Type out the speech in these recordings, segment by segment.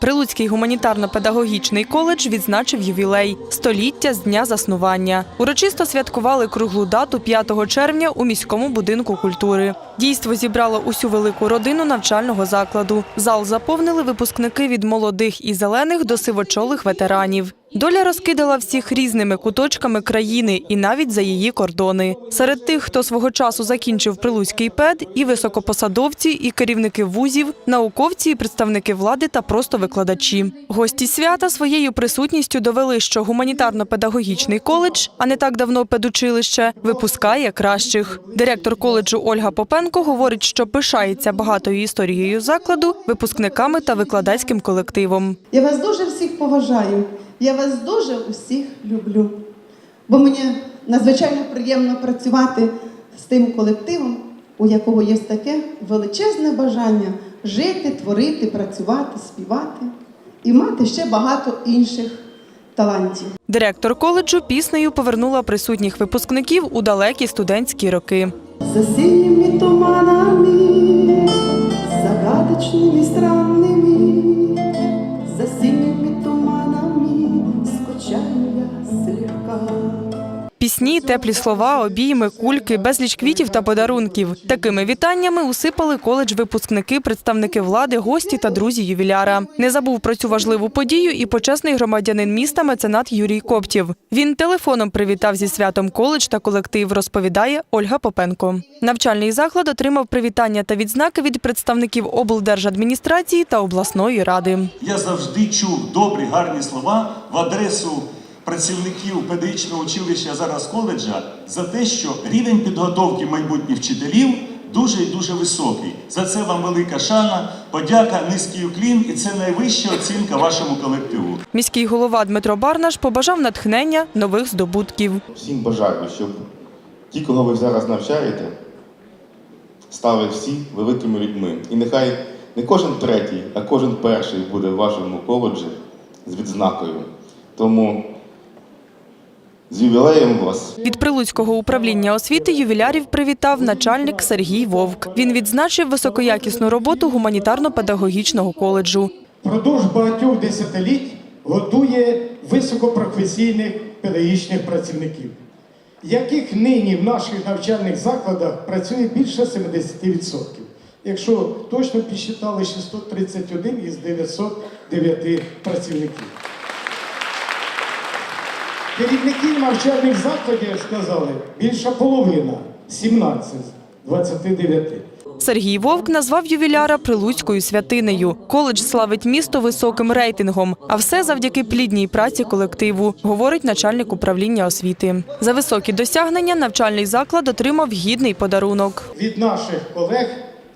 Прилуцький гуманітарно-педагогічний коледж відзначив ювілей століття з дня заснування. Урочисто святкували круглу дату 5 червня у міському будинку культури. Дійство зібрало усю велику родину навчального закладу. Зал заповнили випускники від молодих і зелених до сивочолих ветеранів. Доля розкидала всіх різними куточками країни і навіть за її кордони. Серед тих, хто свого часу закінчив Прилуцький пед, і високопосадовці, і керівники вузів, науковці, і представники влади та просто викладачі. Гості свята своєю присутністю довели, що гуманітарно-педагогічний коледж, а не так давно педучилище, випускає кращих. Директор коледжу Ольга Попенко говорить, що пишається багатою історією закладу, випускниками та викладацьким колективом. Я вас дуже всіх поважаю. Я вас дуже усіх люблю. Бо мені надзвичайно приємно працювати з тим колективом, у якого є таке величезне бажання жити, творити, працювати, співати і мати ще багато інших талантів. Директор коледжу піснею повернула присутніх випускників у далекі студентські роки. За синими туманами, загадочными странными, Пісні, теплі слова, обійми, кульки, безліч квітів та подарунків. Такими вітаннями усипали коледж випускники, представники влади, гості та друзі ювіляра. Не забув про цю важливу подію і почесний громадянин міста меценат Юрій Коптів. Він телефоном привітав зі святом коледж та колектив, розповідає Ольга Попенко. Навчальний заклад отримав привітання та відзнаки від представників облдержадміністрації та обласної ради. Я завжди чув добрі, гарні слова в адресу працівників педагогічного училища, зараз коледжа, за те, що рівень підготовки майбутніх вчителів дуже і дуже високий. За це вам велика шана, подяка, низький уклін, і це найвища оцінка вашому колективу. Міський голова Дмитро Барнаш побажав натхнення нових здобутків. Всім бажаю, щоб ті, кого ви зараз навчаєте, стали всі великими людьми. І нехай не кожен третій, а кожен перший буде в вашому коледжі з відзнакою. Тому з ювілеєм вас! Від Прилуцького управління освіти ювілярів привітав начальник Сергій Вовк. Він відзначив високоякісну роботу гуманітарно-педагогічного коледжу. Продовж багатьох десятиліть готує високопрофесійних педагогічних працівників, яких нині в наших навчальних закладах працює більше 70%. Якщо точно підсчитали 631 із 909 працівників. Керівників навчальних закладів, сказали, більша половина 17 з 29. Сергій Вовк назвав ювіляра Прилуцькою святинею. Коледж славить місто високим рейтингом, а все завдяки плідній праці колективу, говорить начальник управління освіти. За високі досягнення навчальний заклад отримав гідний подарунок. від наших колег,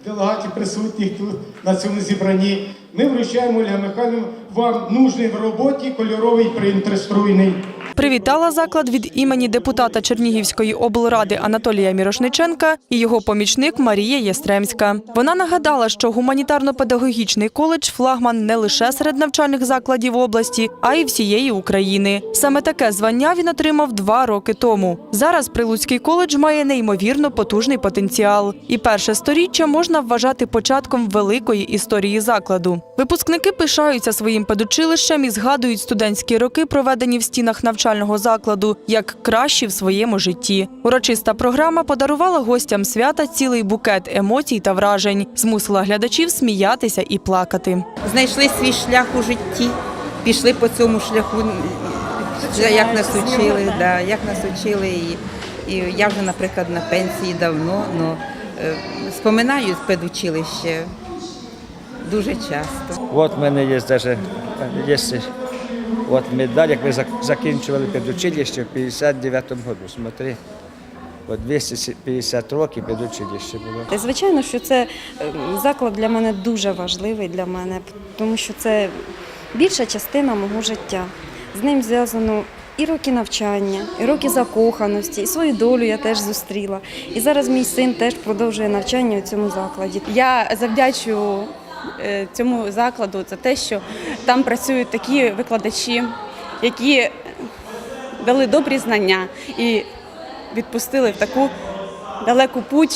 делегатів присутніх тут на цьому зібранні, ми вручаємо Ольга Михайлівна вам нужний в роботі кольоровий принтер струйний. Привітала заклад від імені депутата Чернігівської облради Анатолія Мірошниченка і його помічник Марія Єстремська. Вона нагадала, що гуманітарно-педагогічний коледж флагман не лише серед навчальних закладів області, а й всієї України. Саме таке звання він отримав два роки тому. Зараз Прилуцький коледж має неймовірно потужний потенціал. І перше сторіччя можна вважати початком великої історії закладу. Випускники пишаються своїм педучилищем і згадують студентські роки, проведені в стінах навчального закладу, як кращі в своєму житті. Урочиста програма подарувала гостям свята цілий букет емоцій та вражень, змусила глядачів сміятися і плакати. знайшли свій шлях у житті, пішли по цьому шляху, як нас учили, да, як нас учили. І, і я вже, наприклад, на пенсії давно, але споминаю педучилище дуже часто. От в мене є даже є от медаль, як ми зак- закінчували педучилище в 59-му году. Смотри, от 250 років педучилище було. Звичайно, що це е, заклад для мене дуже важливий для мене, тому що це більша частина мого життя. З ним зв'язано і роки навчання, і роки закоханості, і свою долю я теж зустріла. І зараз мій син теж продовжує навчання у цьому закладі. Я завдячую цьому закладу це те, що там працюють такі викладачі, які дали добрі знання і відпустили в таку далеку путь.